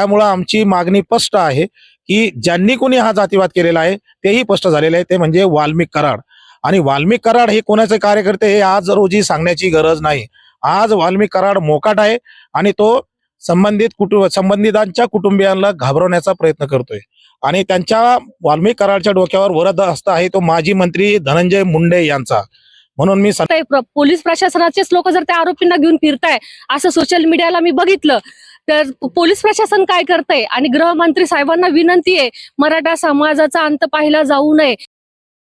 त्यामुळं आमची मागणी स्पष्ट आहे की ज्यांनी कोणी हा जातीवाद केलेला आहे तेही स्पष्ट झालेले आहे. ते म्हणजे वाल्मिक कराड. आणि वाल्मिक कराड हे कोणाचे कार्यकर्ते हे आज रोजी सांगण्याची गरज नाही. आज वाल्मिक कराड मोकाट आहे आणि तो संबंधित कुटुंब संबंधितांच्या कुटुंबियांना घाबरवण्याचा प्रयत्न करतोय. आणि त्यांच्या वाल्मिक कराडच्या डोक्यावर वरद हस्त आहे तो माजी मंत्री धनंजय मुंडे यांचा. म्हणून मी पोलीस प्रशासनाचेच लोक जर त्या आरोपींना घेऊन फिरताय असं सोशल मीडियाला मी बघितलं तर पोलीस प्रशासन काय करतंय? आणि गृहमंत्री साहेबांना विनंती आहे मराठा समाजाचा अंत पाहिला जाऊ नये.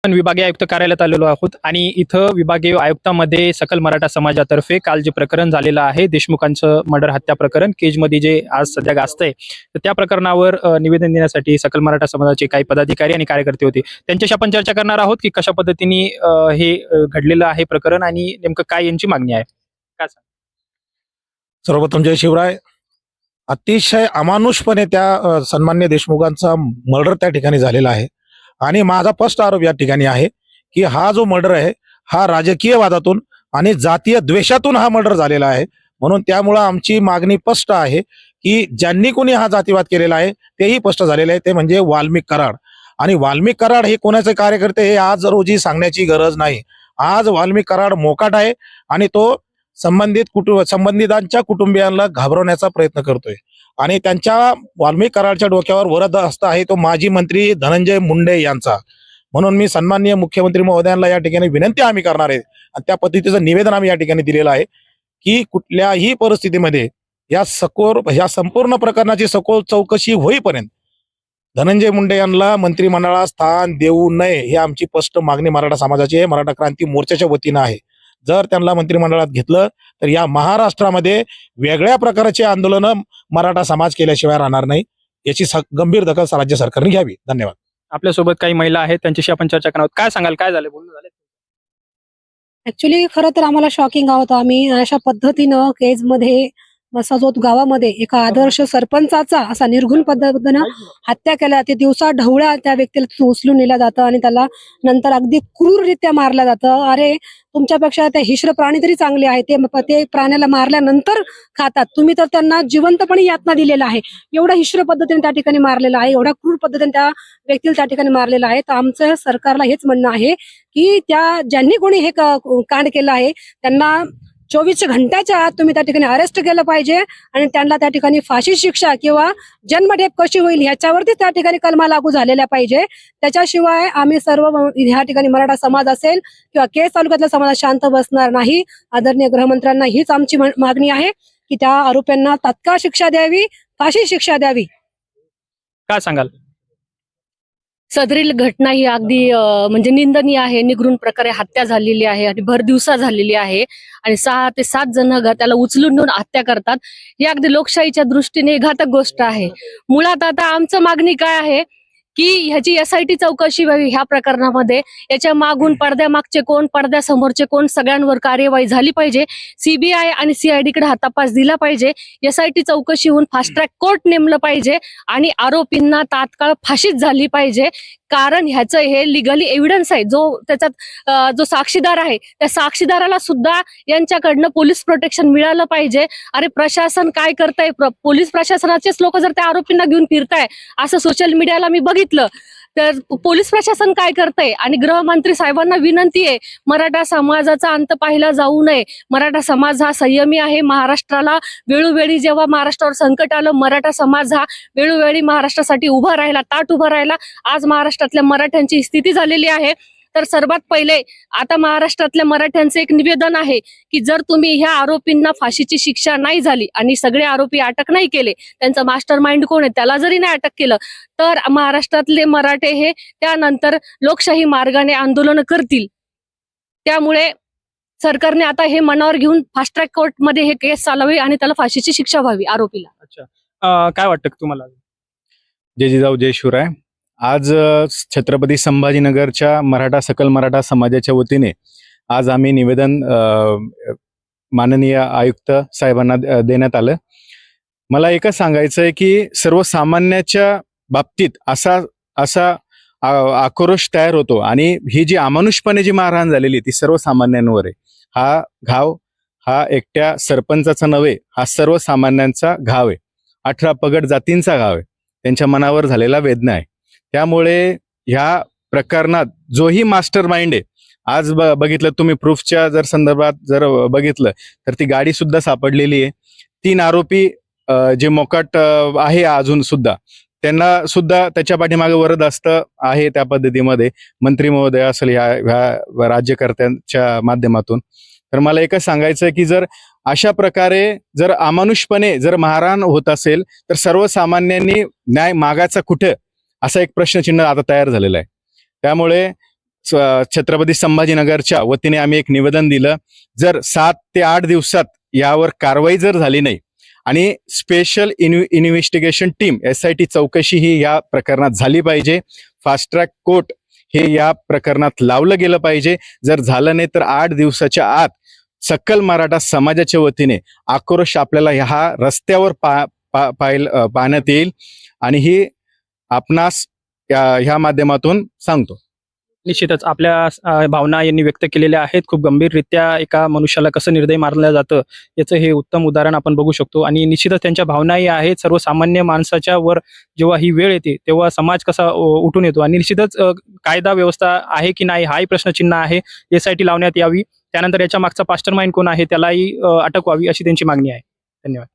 विभागीय आयुक्त कार्यालयात आलेलो आहोत आणि इथं विभागीय आयुक्तामध्ये सकल मराठा समाजातर्फे काल जे प्रकरण झालेलं आहे देशमुखांचं मर्डर हत्या प्रकरण केजमध्ये जे आज सध्या गाजतंय तर त्या प्रकरणावर निवेदन देण्यासाठी सकल मराठा समाजाचे काही पदाधिकारी आणि कार्यकर्ते होते. त्यांच्याशी आपण चर्चा करणार आहोत की कशा पद्धतीने हे घडलेलं आहे प्रकरण आणि नेमकं काय यांची मागणी आहे? काय सांग सर्वप्रथम जय शिवराय. अतिशय अमानुषपणे त्या सन्मान्य देशमुखांचा मर्डर त्या ठिकाणी झालेला आहे. आणि माझा फर्स्ट आरोप या ठिकाणी आहे की हा जो मर्डर आहे हा राजकीय वादातून आणि जातीय द्वेषातून हा मर्डर झालेला आहे. म्हणून त्यामुळं आमची मागणी स्पष्ट आहे की ज्यांनी कोणी हा जातीवाद केलेला आहे तेही स्पष्ट झालेले आहे. ते म्हणजे वाल्मिक कराड. आणि वाल्मिक कराड हे कोणाचे कार्यकर्ते हे आज रोजी सांगण्याची गरज नाही. आज वाल्मिक कराड मोकाट आहे आणि तो संबंधित कुटुंब संबंधितांच्या कुटुंबियांना घाबरवण्याचा प्रयत्न करतोय. आणि त्यांच्या वाल्मिक कराडच्या डोक्यावर वरद हस्त आहे तो माजी मंत्री धनंजय मुंडे यांचा. म्हणून मी सन्माननीय मुख्यमंत्री महोदयांना या ठिकाणी विनंती आम्ही करणार आहे. आणि त्या पद्धतीचं निवेदन आम्ही या ठिकाणी दिलेलं आहे की कुठल्याही परिस्थितीमध्ये या सकोर या संपूर्ण प्रकरणाची सखोल चौकशी होईपर्यंत धनंजय मुंडे यांना मंत्रिमंडळात स्थान देऊ नये ही आमची स्पष्ट मागणी मराठा समाजाची आहे. मराठा क्रांती मोर्चाच्या वतीनं आहे. जर त्यांना मंत्रिमंडळात घेतलं तर या महाराष्ट्रामध्ये वेगळ्या प्रकारचे आंदोलन मराठा समाज केल्याशिवाय राहणार नाही. याची स- गंभीर दखल राज्य सरकारने घ्यावी. धन्यवाद. आपल्यासोबत काही महिला आहेत त्यांच्याशी आपण चर्चा करणार आहोत. काय सांगाल काय झालं? बोलणं झालं. ऍक्च्युली खरं तर आम्हाला शॉकिंग आहोत आम्ही. अशा पद्धतीनं केजमध्ये मसाजोत गावामध्ये एका आदर्श सरपंचाचा असा निर्घुण पद्धतीनं हत्या केल्या जाते दिवसा ढवळ्या त्या व्यक्तीला उचलून नेलं जातं आणि त्याला नंतर अगदी क्रूररित्या मारलं जातं. अरे तुमच्यापेक्षा त्या हिश्र प्राणी तरी चांगले आहेत. ते ते प्राण्याला मारल्यानंतर खातात. तुम्ही तर त्यांना जिवंतपणे यातना दिलेला आहे. एवढ्या हिश्र पद्धतीने त्या ठिकाणी मारलेलं आहे. एवढ्या क्रूर पद्धतीने त्या व्यक्तीला त्या ठिकाणी मारलेलं आहे. तर आमचं सरकारला हेच म्हणणं आहे की त्या ज्यांनी कोणी हे कांड केलं आहे त्यांना चोवीस घंट्याच्या आत तुम्ही त्या ठिकाणी अरेस्ट केलं पाहिजे आणि त्यांना त्या ठिकाणी फाशी शिक्षा किंवा जन्मठेप कशी होईल ह्याच्यावरती त्या ठिकाणी कलमा लागू झालेल्या पाहिजे. त्याच्याशिवाय आम्ही सर्व ह्या ठिकाणी मराठा समाज असेल किंवा केस तालुक्यातला समाज शांत बसणार नाही. आदरणीय गृहमंत्र्यांना हीच आमची मागणी आहे की त्या आरोप्यांना तात्काळ शिक्षा द्यावी फाशी शिक्षा द्यावी. काय सांगाल? सदरील घटना ही अगदी म्हणजे निंदनीय आहे निगरून प्रकारे हत्या झालेली आहे आणि भर दिवसा झालेली आहे आणि सहा ते सात जण घ- त्याला उचलून नेऊन हत्या करतात. ही अगदी लोकशाहीच्या दृष्टीने घातक गोष्ट आहे. मुळात आता आमचं मागणी काय आहे? की ह्याची एस आय टी चौकशी व्हावी ह्या प्रकरणामध्ये. याच्या मागून पडद्यामागचे कोण पडद्यासमोरचे कोण सगळ्यांवर कार्यवाही झाली पाहिजे. सीबीआय आणि सीआयडी कडे हा तपास दिला पाहिजे. एस आय टी चौकशी होऊन फास्ट ट्रॅक कोर्ट नेमलं पाहिजे आणि आरोपींना तात्काळ फाशीच झाली पाहिजे. कारण ह्याचं हे लिगली एव्हिडन्स आहे. जो त्याच्यात जो साक्षीदार आहे त्या साक्षीदाराला सुद्धा यांच्याकडनं पोलीस प्रोटेक्शन मिळालं पाहिजे. अरे प्रशासन काय करतंय? पोलीस प्रशासनाचेच लोक जर त्या आरोपींना घेऊन फिरताय असं सोशल मीडियाला मी बघितलं तर पोलीस प्रशासन काय करतंय? आणि गृहमंत्री साहेबांना विनंती आहे मराठा समाजाचा अंत पाहिला जाऊ नये. मराठा समाज हा संयमी आहे. महाराष्ट्राला वेळोवेळी जेव्हा महाराष्ट्रावर संकट आलं मराठा समाज हा वेळोवेळी महाराष्ट्रासाठी उभा राहिला ताट उभा राहिला. आज महाराष्ट्रातल्या मराठ्यांची स्थिती झालेली आहे. तर सर्वात पहिले आता महाराष्ट्रातल्या मराठ्यांचं एक निवेदन आहे की जर तुम्ही ह्या आरोपींना फाशीची शिक्षा नाही झाली आणि सगळे आरोपी अटक नाही केले त्यांचा मास्टर माइंड कोण आहे त्याला जरी नाही अटक केलं तर महाराष्ट्रातले मराठे हे त्यानंतर लोकशाही मार्गाने आंदोलन करतील. त्यामुळे सरकारने आता हे मनावर घेऊन फास्ट ट्रॅक कोर्टमध्ये हे केस चालवावी आणि त्याला फाशीची शिक्षा व्हावी आरोपीला. अच्छा. काय वाटतं तुम्हाला? जय जिजाऊ जय शिवराय. आज छत्रपती संभाजीनगरच्या मराठा सकल मराठा समाजाच्या वतीने आज आम्ही निवेदन माननीय आयुक्त साहेबांना देण्यात आलं. मला एकच सांगायचं आहे की सर्वसामान्याच्या बाबतीत असा असा आक्रोश तयार होतो आणि ही जी अमानुषपणे जी मारहाण झालेली ती सर्वसामान्यांवर आहे. हा घाव हा एकट्या सरपंचाचा नव्हे हा सर्वसामान्यांचा घाव आहे. अठरा पगड जातींचा घाव आहे. त्यांच्या मनावर झालेला वेदना आहे. त्यामुळे ह्या प्रकरणात जोही मास्टर माइंड आहे. आज ब बघितलं तुम्ही प्रूफच्या जर संदर्भात जर बघितलं तर ती गाडी सुद्धा सापडलेली आहे. तीन आरोपी जे मोकाट आहे अजून सुद्धा त्यांना सुद्धा त्याच्या पाठीमागे वरद असतं आहे त्या पद्धतीमध्ये. मंत्री महोदय असेल ह्या ह्या राज्यकर्त्यांच्या माध्यमातून. तर मला एकच सांगायचं की जर अशा प्रकारे जर अमानुषपणे जर मारहाण होत असेल तर सर्वसामान्यांनी न्याय मागायचा कुठं? असा एक प्रश्नचिन्ह आता तयार झालेला आहे. त्यामुळे स- छत्रपती संभाजीनगरच्या वतीने आम्ही एक निवेदन दिलं जर सात ते आठ दिवसात यावर कारवाई जर झाली नाही आणि special इन्व्ह investigation team S I T चौकशी ही या प्रकरणात झाली पाहिजे फास्ट ट्रॅक कोर्ट हे या प्रकरणात लावलं गेलं पाहिजे जर झालं नाही तर आठ दिवसाच्या आत सकल मराठा समाजाच्या वतीने आक्रोश आपल्याला ह्या रस्त्यावर पा पा पाहिल पाहण्यात येईल आणि ही आपणास या- ह्या माध्यमातून सांगतो. निश्चितच आपल्या भावना यांनी व्यक्त केलेल्या आहेत. खूप गंभीररित्या एका मनुष्याला कसं निर्दय मारलं जातं याचं हे उत्तम उदाहरण आपण बघू शकतो. आणि निश्चितच त्यांच्या भावनाही आहेत. सर्वसामान्य माणसाच्या वर जेव्हा ही वेळ येते तेव्हा समाज कसा उठून येतो. आणि निश्चितच कायदा व्यवस्था आहे की नाही हाही प्रश्नचिन्ह आहे. एस आय टी लावण्यात यावी. त्यानंतर याच्या मागचा पास्टर माइंड कोण आहे त्यालाही अटक व्हावी अशी त्यांची मागणी आहे. धन्यवाद.